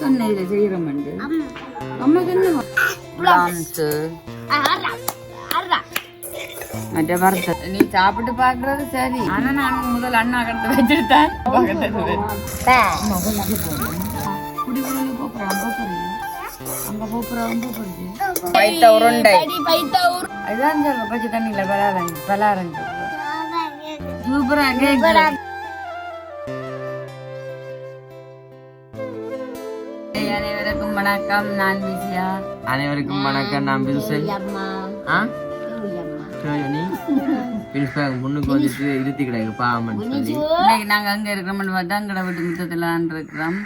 சொன்ன இதுல செய்யறோம்ண்டு அம்மாக்கு என்ன? பிளான்ஸ் மற்ற வறுத்த நீ சாப்பிட்டு பாக்குறது சரி. ஆனா நான் முதல் அண்ணா அங்க பைத்த உருண்டை. அதுதான் சொல்ற பச்சை தண்ணியில பலாரஞ்சு பலாரஞ்சு சூப்பரா வணக்கம் நான் பிஸியா அனைவருக்கும் வணக்கம் நான் பில்சன் ஆ? நீ பில்ஸ்பாக முன்னுக்கு வந்துட்டு இருத்தி கிடையாது பாவம்னு சொல்லி. இன்னைக்கு நாங்க அங்க இருக்கிறோம்னு பார்த்தா அங்கட வீட்டு முத்தத்துலான் இருக்கிறோம்.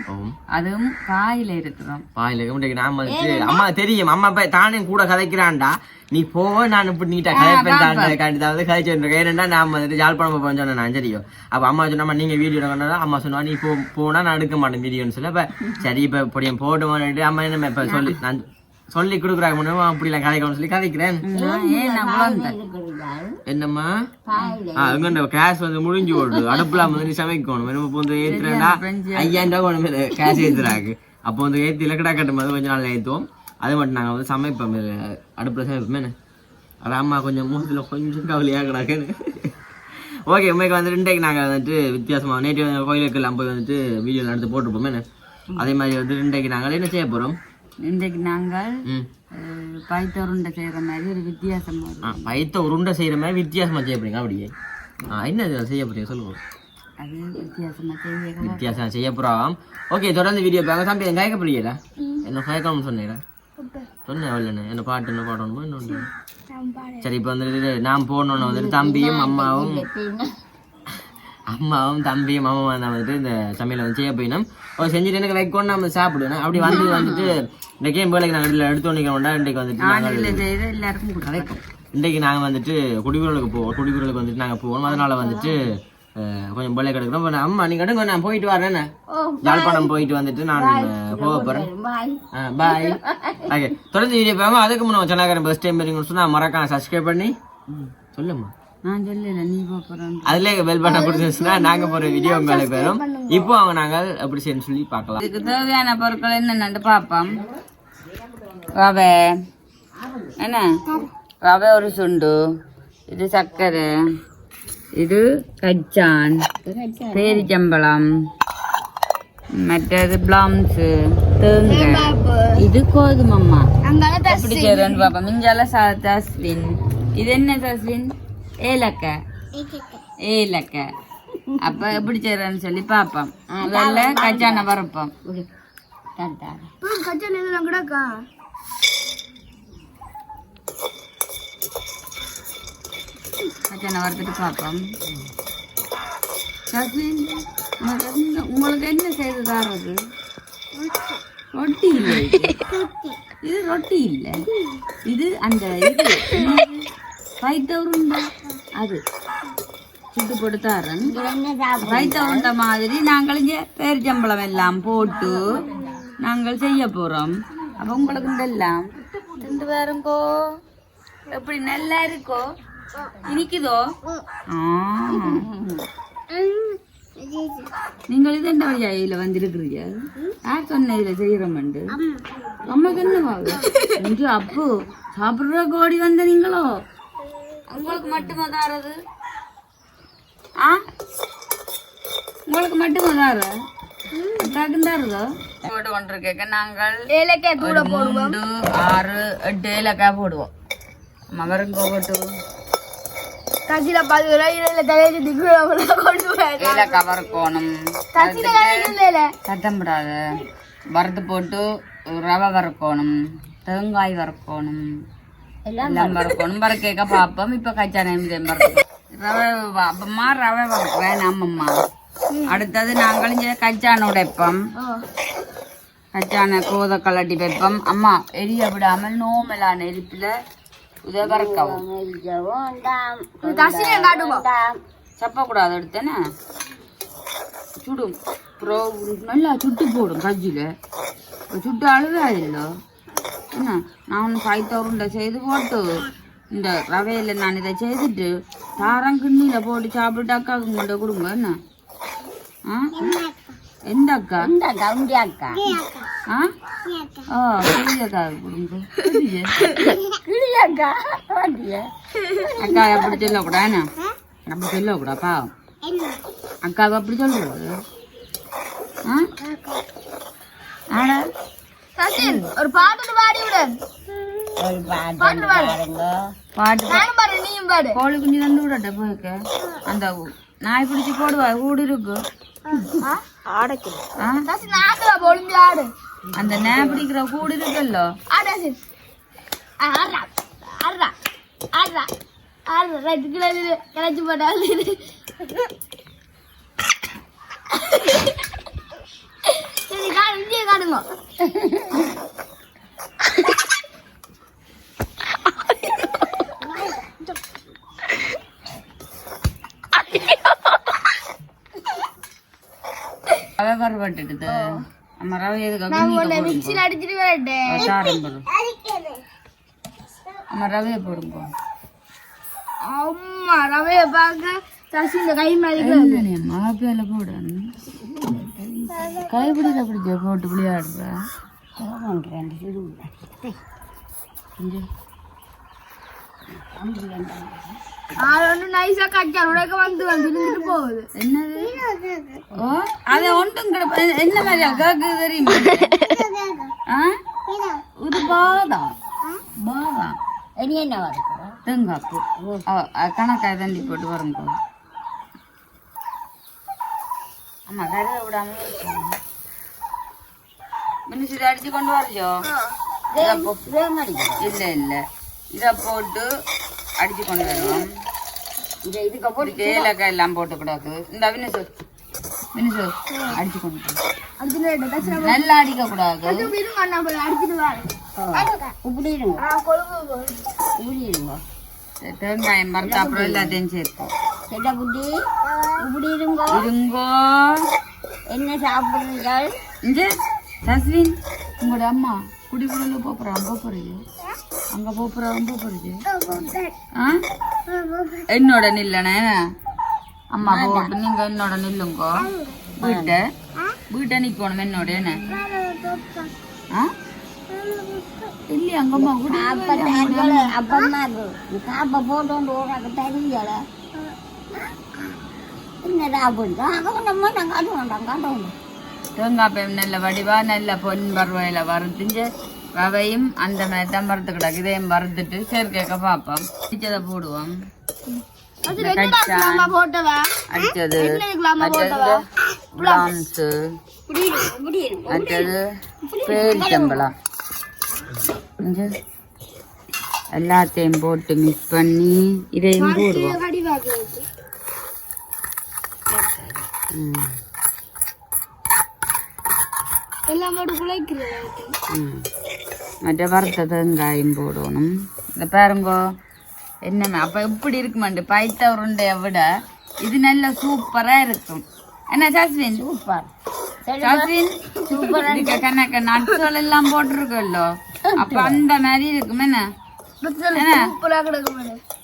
அதுவும் காயில இருக்கிறோம். பாயில முன்னைக்கு நான் வந்துட்டு அம்மா தெரியும். அம்மா அப்பா தானே கூட கதைக்கிறான்டா. நீ போவ நான் இப்படி நீட்டா கதைப்பேன் கண்டிப்பாக கதைச்சு ஏன்னா நான் வந்துட்டு யாழ்ப்பாணம் போய் சொன்னேன் நான் சரியோ அப்ப அம்மா சொன்னா நீங்க வீடியோ கொண்டா அம்மா சொன்னா நீ போ போனா நான் எடுக்க மாட்டேன் வீடியோன்னு சொல்லி. அப்ப சரி இப்ப இப்படி போட்டு அம்மா என்ன இப்ப சொல்லி நான் சொல்லி கொடுக்குறாங்க. முன்னே அப்படிலாம் கதைக்கணும்னு சொல்லி கதைக்கிறேன். என்னம்மா? ஆ அங்க இந்த கேஸ் வந்து முடிஞ்சு ஓடுது அடுப்புல வந்து நீ சமைக்கணும். நம்ம இப்போ வந்து ஏத்துறேன்னா ஐயாயிரம் ரூபா கொண்டு கேஸ் ஏத்துறாங்க. அப்போ வந்து ஏத்தி இலக்கடா கட்டும் போது கொஞ்ச நாள் ஏத்துவோம். அது மட்டும் நாங்க வந்து சமைப்போம். அடுப்புல சமைப்போம். என்ன? அம்மா கொஞ்சம் மூத்துல கொஞ்சம் கவலையாக கிடக்குன்னு ஓகே உண்மைக்கு வந்துட்டு இன்றைக்கு நாங்கள் வந்துட்டு வித்தியாசமா நேற்று வந்து கோயிலுக்கு எல்லாம் போய் வந்துட்டு வீடியோ எடுத்து போட்டிருப்போம். என்ன? அதே மாதிரி வந்து இன்றைக்கு நாங்கள் என்ன செய்ய போறோம்? இன்றைக்கு நாங்கள் ம். அஹ், பைத்தருண்டை செய்யற மாதிரி ஒரு வித்தியாசமா பைத்த உருண்டை செய்யற மாதிரி வித்தியாசமா செய்ய போறீங்க அப்படியே. என்ன செய்ய போறீங்க அது வித்தியாசமா செய்ய வித்தியாசம் செய்ய போறோம். ஓகே தொடர்ந்து வீடியோ பாருங்க தம்பி என் கேட்க புரியல என்ன கேட்கணும்னு சொன்னீங்க சொன்னேன் அவ்வளோண்ணே என்ன பாட்டு என்ன பாடணுமோ இன்னொன்று சரி இப்போ வந்துட்டு நான் போனோன்னு வந்துட்டு தம்பியும் அம்மாவும் அம்மாவும் தம்பியும் அம்மாவும் தான் வந்துட்டு இந்த சமையலை வந்து செய்ய போயினோம். அவர் செஞ்சுட்டு எனக்கு வைக்கணும் நம்ம சாப்பிடுவேன் அப்படி வந்து வந்துட்டு இந்த கேம் வேலைக்கு நாங்கள் இதில் எடுத்து வண்டிக்கிறோம்டா இன்றைக்கு வந்துட்டு கொடுக்கும் இன்றைக்கு நாங்கள் வந்துட்டு குடிகுரலுக்கு போவோம் குடிகுரலுக்கு வந்துட்டு நாங்கள் போவோம் அதனால வந்துட்டு கொஞ்சம் பிள்ளை கிடக்கிறோம் அம்மா நீங்க எடுங்க நான் போயிட்டு வரேன் யாழ்ப்பாணம் போயிட்டு வந்துட்டு நான் போக போறேன். பாய் ஓகே தொடர்ந்து வீடியோ பாருங்க அதுக்கு முன்னாடி சொன்னாக்கிறேன் ஃபர்ஸ்ட் டைம் வரீங்கன்னு சொன்னா மறக்காம சப்ஸ்கிரைப் பண்ணி சொல்லுமா நான் சொல்லல நீ போறேன் அதுல பெல் பட்டன் கொடுத்துச்சுன்னா நாங்க போற வீடியோ உங்களுக்கு வரும் இப்போ அவங்க நாங்கள் எப்படி செய்யணும்னு சொல்லி பார்க்கலாம். இதுக்கு தேவையான பொருட்கள் என்னென்னு பார்ப்போம். ரவை. என்ன? ரவை ஒரு சுண்டு. இது சர்க்கரை இது கச்சான். பேரிச்சம்பழம். மற்றது பிளம்ஸு தேங்காய். இது கோதுமம்மா எப்படி செய்யறேன்னு பார்ப்போம். மிஞ்சால சா- தஸ்வின். இது என்ன தஸ்வின்? ஏலக்காய் ஏலக்காய் அப்ப எப்படி செய்யறேன்னு சொல்லி பார்ப்போம். முதல்ல கச்சானை வறுப்போம். கச்சானை வறுத்துட்டு பார்ப்போம். தஸ்வின் உங்களுக்கு என்ன- உங்களுக்கு என்ன செய்து தாரது ரொட்டி இல்லை இது. இது ரொட்டி இல்லை. இது அந்த இது. பைத்த உருண்டை அது. சுட்டு போட்டு தரேன் பைத்த உருண்டை மாதிரி நாங்கள் இங்கே பேரிச்சம்பளம் எல்லாம் போட்டு நாங்கள் செய்ய போறோம். அப்ப உங்களுக்கு இதெல்லாம் திண்டு வேறுங்கோ எப்படி நல்லா இருக்கோ. இனிக்குதோ. நீங்கள் இது என்ன வழியில வந்திருக்கிறீங்க? யார் சொன்ன இதுல செய்யறோம்ண்டு அம்மாக்கு என்ன இங்க அப்பு சாப்பிடுற கோடி வந்த நீங்களோ? உங்களுக்கு மட்டுமா தாரது? ஆ? உங்களுக்கு மட்டுமா தார அக்காக்கும் தாருதோ? போட்டு கொண்டிருக்க நாங்கள் ஏலக்காய் கூட போடுவோம். ஆறு எட்டு ஏலக்காய் போடுவோம். மகருங்கோ போட்டு ஏலக்காய் வறுக்கணும். சத்தம்படாத வறுத்து போட்டு ரவை வறுக்கணும். தேங்காய் வறுக்கணும். எல்லாம் வறுக்கணும் வறுக்க பார்ப்போம் இப்ப கச்சானம் வறுக்கணும் ரவை வ- அப்பம்மா ரவை வறுக்கிறேன் ஆமாம்மா அடுத்தது நாங்கள் இங்கே கச்சான உடைப்போம். கச்சான கோத கலட்டி வைப்போம். அம்மா எரிய விடாமல் நோமலான எரிப்பில் இதை வறுக்கவும் சப்பக்கூடாது எடுத்தேனே? சுடும் அப்புறம் நல்லா என்ன நான் ஃபைவ் தௌசண்டை செய்து போட்டு இந்த ரவையில் நான் இதை செய்துட்டு தாரம் கிண்ணியில் போட்டு சாப்பிட்டு அக்காவுக்கு கொண்டு கொடுங்க என்ன? ஆ? எந்த அக்கா? ஆ? ஓ கிளியக்கா கொடுங்க. கிளியாக்கா அக்கா. அப்படி சொல்லக்கூடாது அப்படி சொல்லக்கூடா பாவம் அக்காவை அப்படி சொல்றது ஆ? ஆடா. சச்சின் ஒரு பாட்டு பாடி விடு ஒரு பாட்டு பாருங்க பாட்டு பாடு நீயும் பாடு கோழி குஞ்சு தந்து விடட்ட போய்க்க அந்த நாய் பிடிச்சி போடுவா ஊடு இருக்கு ஆடு அந்த நாய் பிடிக்கிற கூடு இருக்குல்லோ ஆடு சச்சின் இங்கே காடுங்க ரவை பருவட்டுது நம்ம ரவை எதுக்கு நான் உன்னை மிக்சியில் அடிச்சிட்டு வரட்டேன் சாரம் நம்ம ரவையை போடுங்க அம்மா ரவைய பார்க்க சசி இந்த கை மாதிரி மாப்பிள்ள போடு கைப்பிடிக்க பிடிச்ச போட்டு விளையாடுற என்ன மாதிரியா கேக்கு தெரியுமா இது பாதா பாதா இனி என்ன கணக்காய் தண்டி போட்டு வருங்க ஆமா கருத விடாம மினிசிட்டு அடிச்சு கொண்டு போ- இல்ல இல்ல இத போட்டு அடிச்சு கொண்டு வருவோம் இதுக்கு இதுக்கு ஏலக்காய் எல்லாம் போட்டு கூடாது இந்த வினிசு வினிசு அடிச்சு கொண்டு நல்லா அடிக்க கூடாது இப்படி இருங்க தேங்காயம் மறுத்து அப்புறம் எல்லாத்தையும் சேர்ப்போம் செட்ட புட்டி இப்படி இருங்க இருங்கோ என்ன சாப்பிடுறீர்கள் இங்க தஸ்வின் உங்களோட அம்மா குடிபுறல போப்புறான் போப்புறது அங்க போப்புறான் போப்புறது ஆ என்னோட நில்லனே அம்மா போட்டு நீங்க என்னோட நில்லுங்கோ வீட்டை வீட்டை நிக்கணும் என்னோட என்ன ஆ இல்லையா அங்க அம்மா குடி அப்பம்மா காப்பை போட்டு உனக்கு தெரியல தேங்காய் நல்ல வடிவா நல்ல பொன் பருவையில வறுத்துஞ்சு ரவையும் அந்த மாதிரி தான் வறுத்து கிடக்கு இதையும் வறுத்துட்டு சேர்க்க பார்ப்போம் அடிச்சதை போடுவோம் மற்றது பிளாம்ஸு பேரிச்சம்பழம் இங்க எல்லாத்தையும் போட்டு மிக்ஸ் பண்ணி இதையும் போடுவோம் கடி வாக்குறது ம், எல்லாம் போட்டு குழைக்கிறது ம். மற்ற வறுத்த தேங்காயும் போடணும். இந்த பாருங்கோ என்ன அப்ப இப்படி இருக்குமாண்டு? பைத்த உருண்டையை விட இது நல்ல சூப்பரா இருக்கும். என்ன ஜாஸ்மின்? சூப்பர். ஜாஸ்மின் சூப்பரா இருக்க. கணக்க நட்ஸ்கள் எல்லாம் போட்டிருக்கല്ലോ அப்ப அந்த மாதிரி இருக்கும் என்ன? சூப்பராக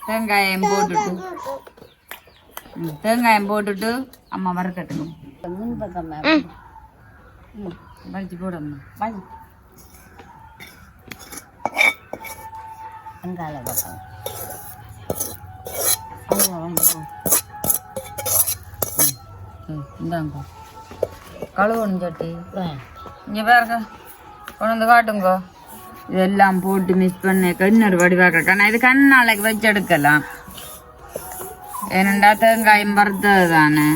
தேங்காயம் போட்டுட்டு. தேங்காயம் போட்டுட்டு அம்மா வறுக்கட்டணும் முன்பக்கம் வலிச்சு போடணும். வலி அங்கால பக்கம். இந்தாங்க. கழுவணும் சட்டி. இங்கே பாருங்க. கொண்டு வந்து காட்டுங்க. இதெல்லாம் போட்டு மிக்ஸ் பண்ணி இன்னொரு வடிவாக்க நான் இது கண்ணாலைக்கு வச்சு எடுக்கலாம். ஏனண்டா தேங்காயம் வறுத்தது தானே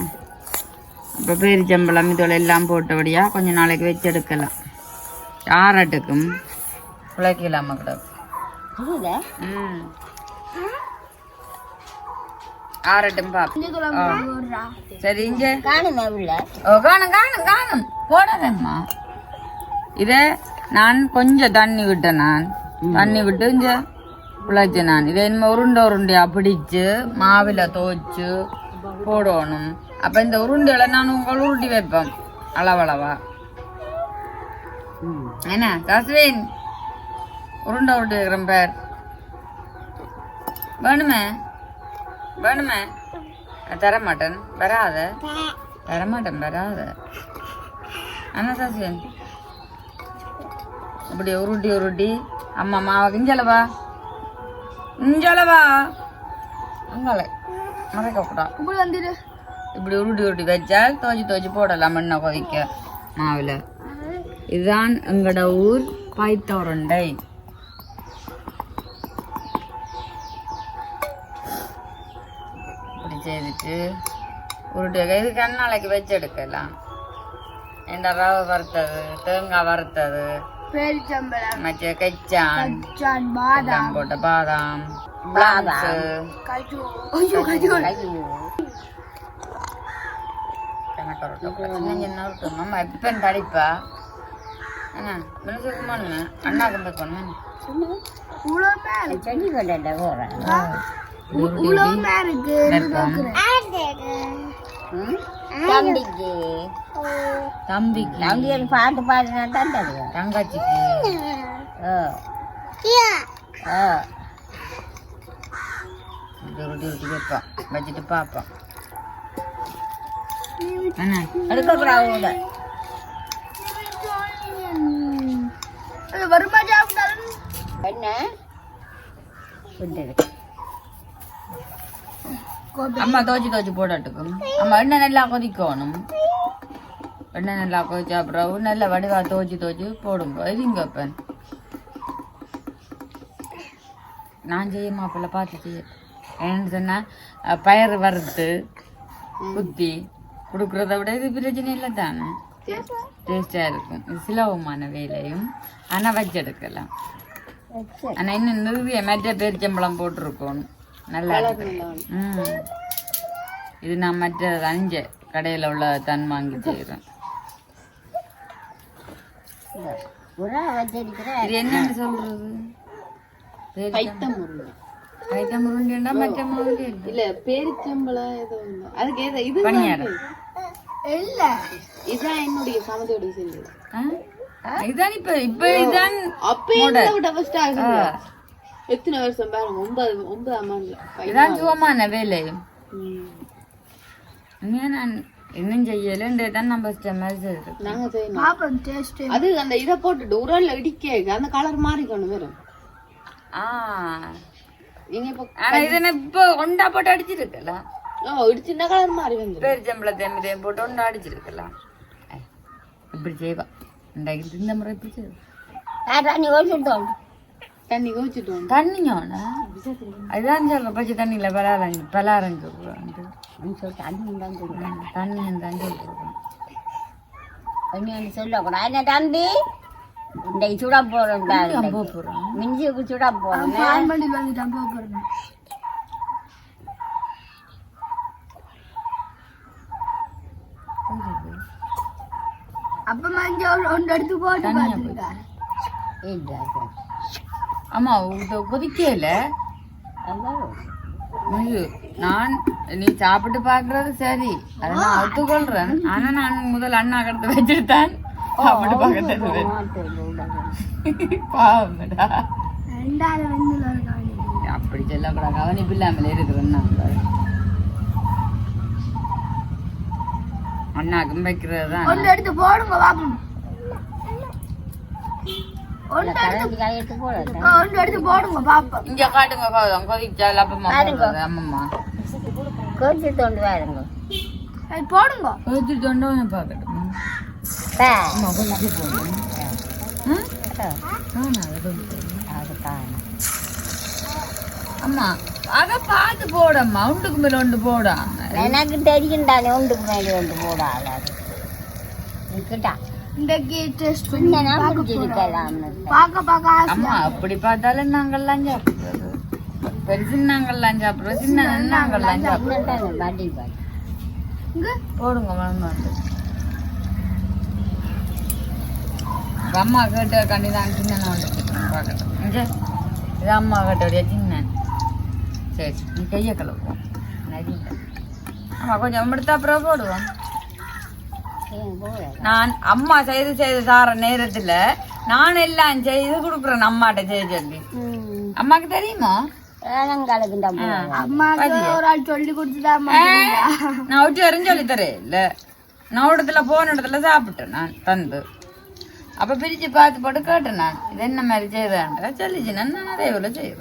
இப்போ பேரிச்சம்பழம் இதோட எல்லாம் போட்டபடியா கொஞ்ச நாளைக்கு வச்சு எடுக்கலாம் ஆறட்டுக்கும். பிழைக்கலாம கிடக்கும் இதுல ம். ஆறட்டும் பாப்பா சரி இங்கே ஓ காணும் காணும் காணும். போடாதம்மா. இத நான் கொஞ்சம் தண்ணி விட்டேன் நான். தண்ணி விட்டு இங்க பிழைச்சேன் நான் இதை இனிமே உருண்டை உருண்டையா பிடிச்சு மாவில துவைச்சு போடணும் அப்ப இந்த உருண்டையில நான் உங்களை உருட்டி வைப்பேன் அளவளவா என்ன தஸ்வின் உருண்டை உருட்டி வைக்கிறேன் பேர் வேணுமே வேணுமே தர மாட்டேன் வராத தரமாட்டேன் வராத என்ன சாசியன் இப்படி உருட்டி உருட்டி அம்மா மாவை இஞ்சலவா இஞ்சலவா அங்கால மறைக்கக்கூடாது இப்படி வந்துடு இப்படி உருட்டி உருட்டி வச்சால் துவச்சி துவச்சி போடலாம் மண்ணை கொதிக்க. மாவில். இதுதான் எங்களோட ஊர் பாய்த்தோரண்டை. இப்படி செய்துட்டு உருட்டி வைக்க. இது கண்ணாலைக்கு வச்சு எடுக்கலாம். இந்த ரவை வறுத்தது தேங்காய் வறுத்தது பேரிச்சம்பழம் மற்ற கச்சான் சான் பாதாம் போட்ட பாதாம் பிளான்ஸ் கஜு ஐயோ கஜு எப்ப அண்ணா கொண்டு போனேன் செடி போறேன் இவ்வளோ மேல இருக்கு தம்பிக்கு. தம்பிக்கு. தம்பியல் பாட்டு பாடினா தான் தருவேன் தங்கச்சிக்கு. உருட்டி உருட்டி வைப்பான் வச்சுட்டு பார்ப்பான். என்ன எடுக்கக்கூடாது கூட வருமா என்ன? அம்மா துவச்சி துவச்சி போடட்டுக்கும். அம்மா எண்ணெய் நல்லா கொதிக்கணும். எண்ணெய் நல்லா கொதிச்ச அப்புறம் நல்லா வடிவா துவச்சி துவச்சி போடுங்க. இதுங்க இப்போ நான் செய்ய மாப்பிள்ள பார்த்து செய்ய ஏன்னு சொன்னால் பயிர் வறுத்து குத்தி கொடுக்குறத விட இது பிரச்சனை இல்லை தானே? டேஸ்டாக இருக்கும். இது சுலபமான வேலையும். ஆனால் வச்செடுக்கலாம் ஆனால் இன்னும் நிறைய மெட்ட பேரிச்சம்பழம் போட்டிருக்கணும் நல்லா ம். இது நான் மற்ற அஞ்சு கடையில் உள்ள தன் வாங்கி செய்கிறேன் இது என்னன்னு சொல்றது? பைத்தம் பைத்தம் உருண்டியா மற்ற மாதிரி இல்ல பேரிச்சம்பளம் ஏதோ ஒண்ணு. அதுக்கு ஏதோ இது இல்ல. பணியாரம் இதான் என்னுடைய செஞ்சது இப்ப இப்ப இதுதான் அப்ப என்ன விட ஃபர்ஸ்ட் ஆகுது எத்தனை வருஷம் பாருங்க ஒன்பது ஒன்பதாம் ஆண்டுல இதுதான் சுகமான வேலை உண்மையா நான் இன்னும் செய்யலன்றே தான் நம்ம மாதிரி செய்யறது நாங்க செய்யணும். பாப்போம் டேஸ்ட் அது அந்த இதை போட்டுட்டு உரல்ல இடிக்க அந்த கலர் மாறிக்கணும் வரும் ஆ. நீங்க இப்ப ஆனா இதை இப்போ ஒண்டா போட்டு அடிச்சிருக்கலாம் ஓ இடிச்சுன்னா கலர் மாறி வந்துடும் பேரிச்சம்பளத்தை மிதையும் போட்டு ஒண்டா அடிச்சிருக்கலாம் இப்படி செய்வா. இந்த இந்த முறை இப்படி செய்வா. நீ வச்சுட்டோம் தண்ணி கோச்சிட்டோம் தண்ணியோண்ணா அதுதான் சொல்றேன் பச்சை தண்ணியில பலாரஞ்சு பலாரஞ்சு அண்ணன் தான் சொல்றேன் என்னன்னு சொல்லக்கூடாது என்ன தம்பி? இன்றைக்கு சுட அம்போ போடுறான் மிஞ்சிக்கு சுட போறோம். பால் மண்டியில் வந்துட்டான் போக போறேன் அப்ப மஞ்சள் ஒன்று எடுத்து போட்டு பார்த்துருக்காரு இல்லை ஆமா இது கொதிக்கல நான் நீ சாப்பிட்டு பாக்குறது சரி. அதை நான் ஒத்துக்கொள்றேன். ஆனா நான் முதல் அண்ணா கடத்து வச்சுட்டு தான் சாப்பிட்டு பார்க்க தருவேன் பாவம்டா. அப்படி சொல்லக்கூடாது. கவனிப்பு இல்லாமல் இருக்கிறேன் நான் அண்ணாக்கும் வைக்கிறது தான் எடுத்து போடுங்க பாப்போம் ஒன்று எடுத்து கையெழுத்து போட ஆ, ஒன்று எடுத்து போடுங்க பாப்போம் இங்க காட்டுங்க கோதம் கொதிச்சால் அப்பமா அம்மம்மா கோச்சு தொண்டு அது போடுங்க. கொதிச்சு தொண்டவனை பார்க்கட்டும். அம்மா கொதிச்சு போடும் அது காணும் அம்மா அத பார்த்து போடம்மா. உண்டுக்கு மேல ஒன்று போடாம. எனக்கு தெரியும் தானே ஒன்றுக்கு மேலே ஒன்று போடாது. இன்றைக்கு டெஸ்ட் சின்ன பிடிச்சிருக்கலாம்னு பார்க்க பார்க்க அம்மா அப்படி பார்த்தாலும் நாங்கள்லாம் சாப்பிடுறது. பெருசு நாங்கள்லாம் சாப்பிடுறோம் சின்ன நாங்கள்லாம் சாப்பிடுறோம். போடுங்க உங்க அம்மா கேட்ட கண்டி தான் சின்ன வந்துட்டு பார்க்கட்டும். இங்க? இது அம்மா கேட்டோடைய சின்ன சரி நீ கையை கலப்போம் நடிக்க ஆமா கொஞ்சம் எடுத்து அப்புறம் போடுவோம். நான் அம்மா செய்து செய்து தார நேரத்துல நான் எல்லாம் செய்து கொடுக்குறேன் அம்மாட்ட செய்ய சொல்லி. அம்மாக்கு தெரியுமா? இடத்துல போன இடத்துல சாப்பிட்டேன் நான் தந்து. அப்ப பிரிச்சு பார்த்து போட்டு கேட்டேன் நான். இது என்ன மாதிரி செய்யறாங்க சொல்லிச்சு. நான் அதே போல சொல்லி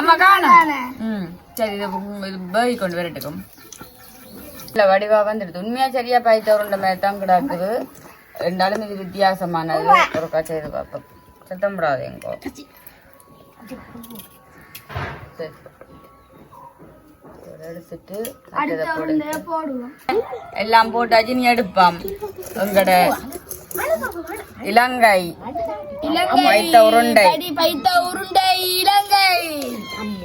அம்மா காணும். ம் சரி இது உம் இது பேய் கொண்டு வரட்டுக்கும். இல்ல வடிவா வந்துடுது. உண்மையா சரியா பாய்த்த உருண்டை மாதிரி தான் கிடக்குது. ரெண்டாலும் இது வித்தியாசமானது. ஒருக்கா செய்து பார்ப்போம். சத்தம் போடாது எங்கோ எடுத்துட்டு எல்லாம் போட்டாச்சு நீ எடுப்பாம். உங்கட இலங்கை. வைத்த உருண்டை. பைத்த உருண்டை இலங்கை.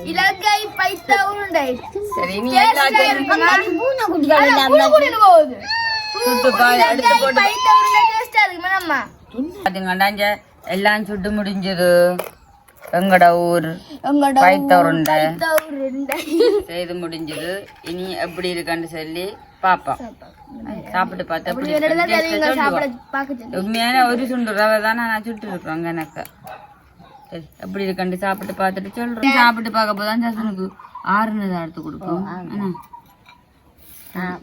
இலங்கை பைத்த உருண்டை. சரி நீ பைத்த பாத்தீங்கன்னாஞ்ச எல்லாம் சுட்டு முடிஞ்சது. எங்கட ஊர். பைத்த உருண்டை. செய்து முடிஞ்சது. இனி எப்படி இருக்குன்னு சொல்லி பாப்போம் சாப்பிட்டு பார்த்து உண்மையான ஒரு சுண்டு ரவை தானே நான் சுட்டு இருக்கேன் எனக்கு. சரி எப்படி இருக்குன்னு சாப்பிட்டு பார்த்துட்டு சொல்றேன். சாப்பிட்டு பார்க்க போதான் ஜாஸ்மினுக்கு ஆறுனதை எடுத்து?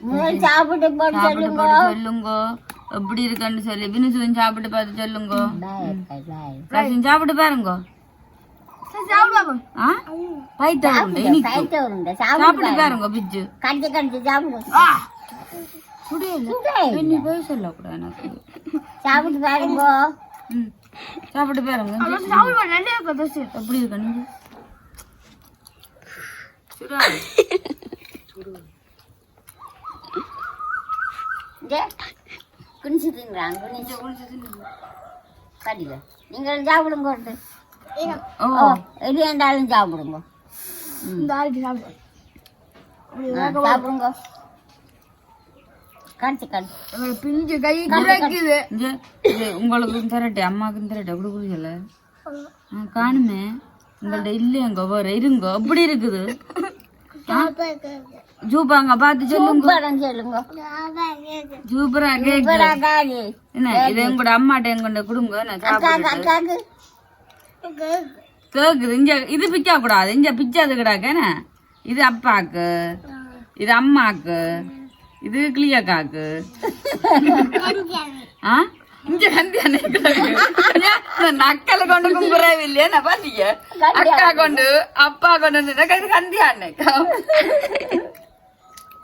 முதல் சாப்பிட்டு போட்டு சாப்பிட்டு போட்டு சொல்லுங்க. எப்படி இருக்குன்னு சொல்லி. வினுசுவன் சாப்பிட்டு பார்த்து சொல்லுங்க. சாப்பிட்டு பாருங்க. பைத்த உருண்டை சாப்பிட்டு பாருங்க. பிஜ்ஜு கடிச்சு கடிச்சு சாப்பிடுவோம் நீ போய் சொல்லக்கூடாது எனக்கு. சாப்பிட்டு பாருங்க. ம். சாப்பிட்டு பாருங்க. எப்படி இருக்கு குனிச்சு தின்றாங்க குனிச்சு. குனிச்சு கடில நீங்கள் சாப்பிடுங்க. ஓ. எது சாப்பிடுங்க. எங்களை பிஞ்சு கை இது உங்களுக்கு தரட்டே அம்மாவுக்கும் தரட்டே. அப்படி குடிக்கல காணுமே. உங்கள்ட்ட இல்லையங்க வேற இருங்க. அப்படி இருக்குது. ஜூப்பாங்க பார்த்து சொல்லுங்க. சூப்பரா கேக்கு. என்ன இது எங்கூட அம்மாட்ட எங்கொண்ட கொடுங்க நான் கேக்குது. இங்க இது பிச்சா கூடாது. இங்க பிச்சாது என்ன? இது அப்பாக்கு. இது அம்மாக்கு. இது கிளியக்காக்கு ஆ? இங்க கந்தி நக்கல கொண்டு குங்குறாவி இல்லையா நான் பாத்தீங்க? அக்கா கொண்டு அப்பா கொண்டு வந்து இது கந்தி அன்னைக்கா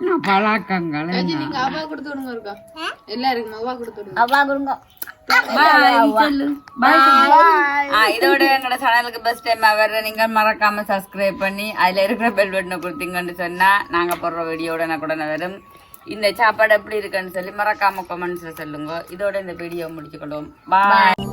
நான் பழக்கங்கள். நீங்க அவா கொடுத்து விடுங்க இருக்கா எல்லாருக்கும் அவா கொடுத்து விடுங்க. அவ்வா கொடுங்க. இதோட எங்களோட சேனலுக்கு பெஸ்ட் டைம் வர்ற நீங்க மறக்காம சப்ஸ்கிரைப் பண்ணி அதுல இருக்கிற பெல் பட்டனை கொடுத்தீங்கன்னு சொன்னா நாங்க போடுற வீடியோ உடனே உடனே வரும். இந்த சாப்பாடு எப்படி இருக்குன்னு சொல்லி மறக்காம கமெண்ட்ஸில் சொல்லுங்க. இதோட இந்த வீடியோ முடிச்சுக்கொள்வோம். பாய்